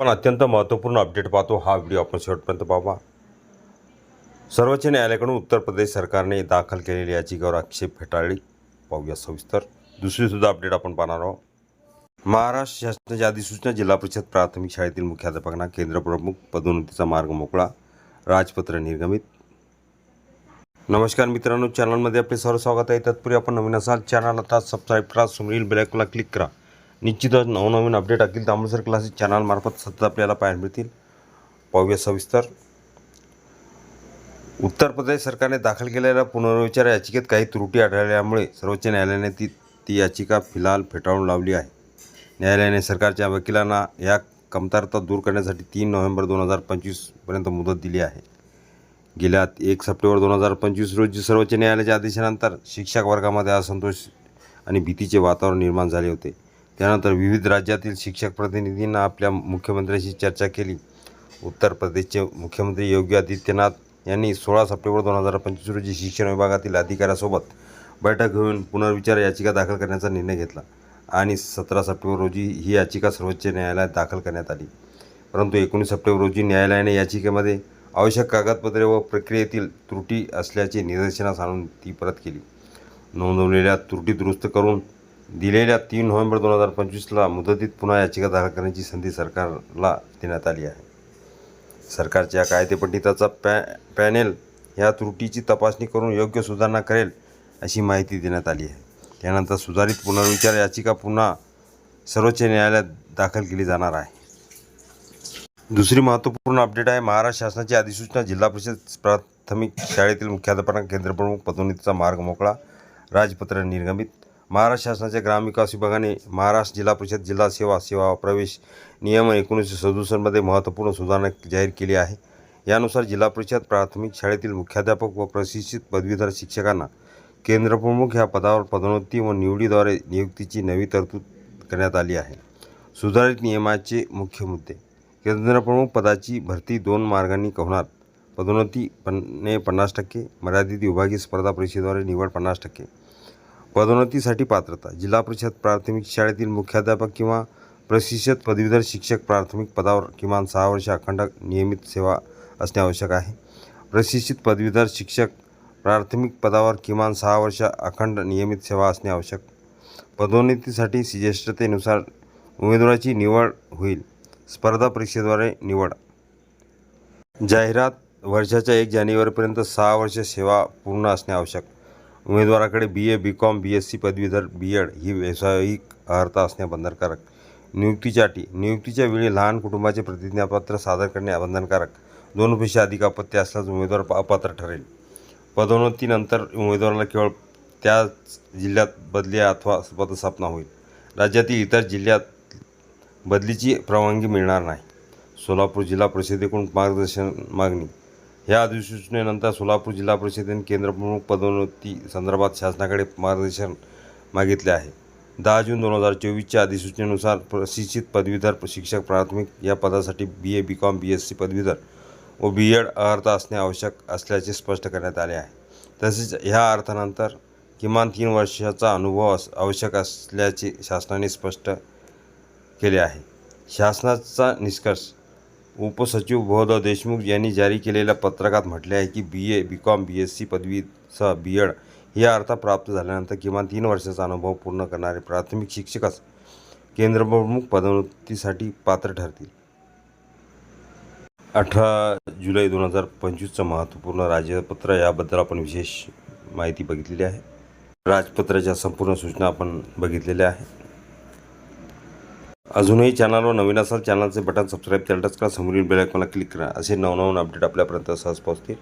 पण अत्यंत महत्त्वपूर्ण अपडेट पाहतो हा व्हिडिओ आपण शेवटपर्यंत पाहा. सर्वोच्च न्यायालयाकडून उत्तर प्रदेश सरकारने दाखल केलेली याचिकेवर आक्षेप फेटाळली. पाहूया सविस्तर. दुसरीसुद्धा अपडेट आपण पाहणार आहोत. महाराष्ट्र शासनाची अधिसूचना जिल्हा परिषद प्राथमिक शाळेतील मुख्याध्यापकांना केंद्र प्रमुख पदोन्नतीचा मार्ग मोकळा. राजपत्र निर्गमित. नमस्कार मित्रांनो चॅनलमध्ये आपले सर्व स्वागत आहे. तत्पूर्वी आपण नवीन असाल चॅनल आता सबस्क्राईब करा समोरील ब्लॅकला क्लिक करा. निश्चितच नवनवीन अपडेट अखिल तांबूसर क्लासेस चॅनलमार्फत सतत आपल्याला पाहायला मिळतील. पाहूया सविस्तर. उत्तर प्रदेश सरकारने दाखल केलेल्या पुनर्विचार याचिकेत काही त्रुटी आढळल्यामुळे सर्वोच्च न्यायालयाने ती ती याचिका फिलहाल फेटाळून लावली आहे. न्यायालयाने सरकारच्या वकिलांना या कमतरता दूर करण्यासाठी तीन नोव्हेंबर दोन हजार पंचवीसपर्यंत मुदत दिली आहे. गेल्या एक सप्टेंबर दोन हजार पंचवीस रोजी सर्वोच्च न्यायालयाच्या आदेशानंतर शिक्षक वर्गामध्ये असंतोष आणि भीतीचे वातावरण निर्माण झाले होते. त्यानंतर विविध राज्यातील शिक्षक प्रतिनिधींना आपल्या मुख्यमंत्र्यांशी चर्चा केली. उत्तर प्रदेशचे मुख्यमंत्री योगी आदित्यनाथ यांनी सोळा सप्टेंबर दोन हजार पंचवीस रोजी शिक्षण विभागातील अधिकाऱ्यासोबत बैठक घेऊन पुनर्विचार याचिका दाखल करण्याचा निर्णय घेतला आणि सतरा सप्टेंबर रोजी ही याचिका सर्वोच्च न्यायालयात दाखल करण्यात आली. परंतु एकोणीस सप्टेंबर रोजी न्यायालयाने याचिकेमध्ये आवश्यक कागदपत्रे व प्रक्रियेतील त्रुटी असल्याचे निदर्शनास आणून ती परत केली. नोंदवलेल्या त्रुटी दुरुस्त करून दिलेल्या तीन नोव्हेंबर दोन हजार पंचवीसला मुदतीत पुन्हा याचिका दाखल करण्याची संधी सरकारला देण्यात आली आहे. सरकारच्या कायदेपंडिताचा पॅ पॅनेल या त्रुटीची तपासणी करून योग्य सुधारणा करेल अशी माहिती देण्यात आली आहे. त्यानंतर सुधारित पुनर्विचार याचिका पुन्हा सर्वोच्च न्यायालयात दाखल केली जाणार आहे. दुसरी महत्त्वपूर्ण अपडेट आहे महाराष्ट्र शासनाची अधिसूचना जिल्हा परिषद प्राथमिक शाळेतील मुख्याध्यापना केंद्रप्रमुख पदोन्नतीचा मार्ग मोकळा राजपत्र निर्गमित महाराष्ट्र शासनाच्या ग्रामविकास विभागाने महाराष्ट्र जिल्हा परिषद जिल्हा सेवा सेवा प्रवेश नियम एकोणीसशे सदुसष्टमध्ये महत्त्वपूर्ण सुधारणा जाहीर केली आहे. यानुसार जिल्हा परिषद प्राथमिक शाळेतील मुख्याध्यापक व प्रशिक्षित पदवीधर शिक्षकांना केंद्रप्रमुख ह्या पदावर पदोन्नती व निवडीद्वारे नियुक्तीची नवी तरतूद करण्यात आली आहे. सुधारित नियमाचे मुख्य मुद्दे. केंद्रप्रमुख पदाची भरती दोन मार्गांनी होणार. पदोन्नती पन्ने पन्नास टक्के मर्यादित विभागीय स्पर्धा परीक्षेद्वारे निवड पन्नास टक्के. पदोन्नतीसाठी पात्रता. जिल्हा परिषद प्राथमिक शाळेतील मुख्याध्यापक किंवा प्रशिक्षित पदवीधर शिक्षक प्राथमिक पदावर किमान सहा वर्ष अखंड नियमित सेवा असणे आवश्यक आहे. प्रशिक्षित पदवीधर शिक्षक प्राथमिक पदावर किमान सहा वर्ष अखंड नियमित सेवा असणे आवश्यक. पदोन्नतीसाठी ज्येष्ठतेनुसार उमेदवाराची निवड होईल. स्पर्धा परीक्षेद्वारे निवड. जाहिरात वर्षाच्या एक जानेवारीपर्यंत सहा वर्ष सेवा पूर्ण असणे आवश्यक. उमेदवाराकडे B A B Com B S C पदवीधर बी एड ही व्यावसायिक अर्हता असणे बंधनकारक. नियुक्तीच्या अटी. नियुक्तीच्या वेळी लहान कुटुंबाचे प्रतिज्ञापत्र सादर करणे बंधनकारक. दोन पेक्षा अधिक अपत्य असल्यास उमेदवार अपात्र ठरेल. पदोन्नतीनंतर उमेदवाराला केवळ त्याच जिल्ह्यात बदली अथवा पदस्थापना होईल. राज्यातील इतर जिल्ह्यात बदलीची परवानगी मिळणार नाही. सोलापूर जिल्हा परिषदेकडून मार्गदर्शन मागणी. या अधिसूचनेनंतर सोलापूर जिल्हा परिषदेने केंद्रप्रमुख पदोन्नती संदर्भात शासनाकडे मार्गदर्शन मागितले आहे. दहा जून दोन हजार चोवीसच्या अधिसूचनेनुसार प्रशिक्षित पदवीधर शिक्षक प्राथमिक या पदासाठी B A B Com B S C पदवीधर व बी एड अर्हता असणे आवश्यक असल्याचे स्पष्ट करण्यात आले आहे. तसेच ह्या अर्थानंतर किमान तीन वर्षाचा अनुभव अस आवश्यक असल्याचे शासनाने स्पष्ट केले आहे. शासनाचा निष्कर्ष उपसचिव बोधव देशमुख यांनी जारी केलेल्या पत्रकात म्हटले आहे की B A B Com B S C पदवीसह B Ed ही अर्थ प्राप्त झाल्यानंतर किमान तीन वर्षाचा अनुभव पूर्ण करणारे प्राथमिक शिक्षकच केंद्रप्रमुख पदोन्नतीसाठी पात्र ठरतील. अठरा जुलै दोन हजार पंचवीसचं महत्त्वपूर्ण राजपत्र याबद्दल आपण विशेष माहिती बघितलेली आहे. राजपत्राच्या संपूर्ण सूचना आपण बघितलेल्या आहे अजूनही चॅनलवर नवीन असाल चॅनलचे बटन सबस्क्राईब केलं टच करा. समोरील बेल आयकॉनला क्लिक करा. असे नवनवीन अपडेट आपल्यापर्यंत सहज पोहोचतील.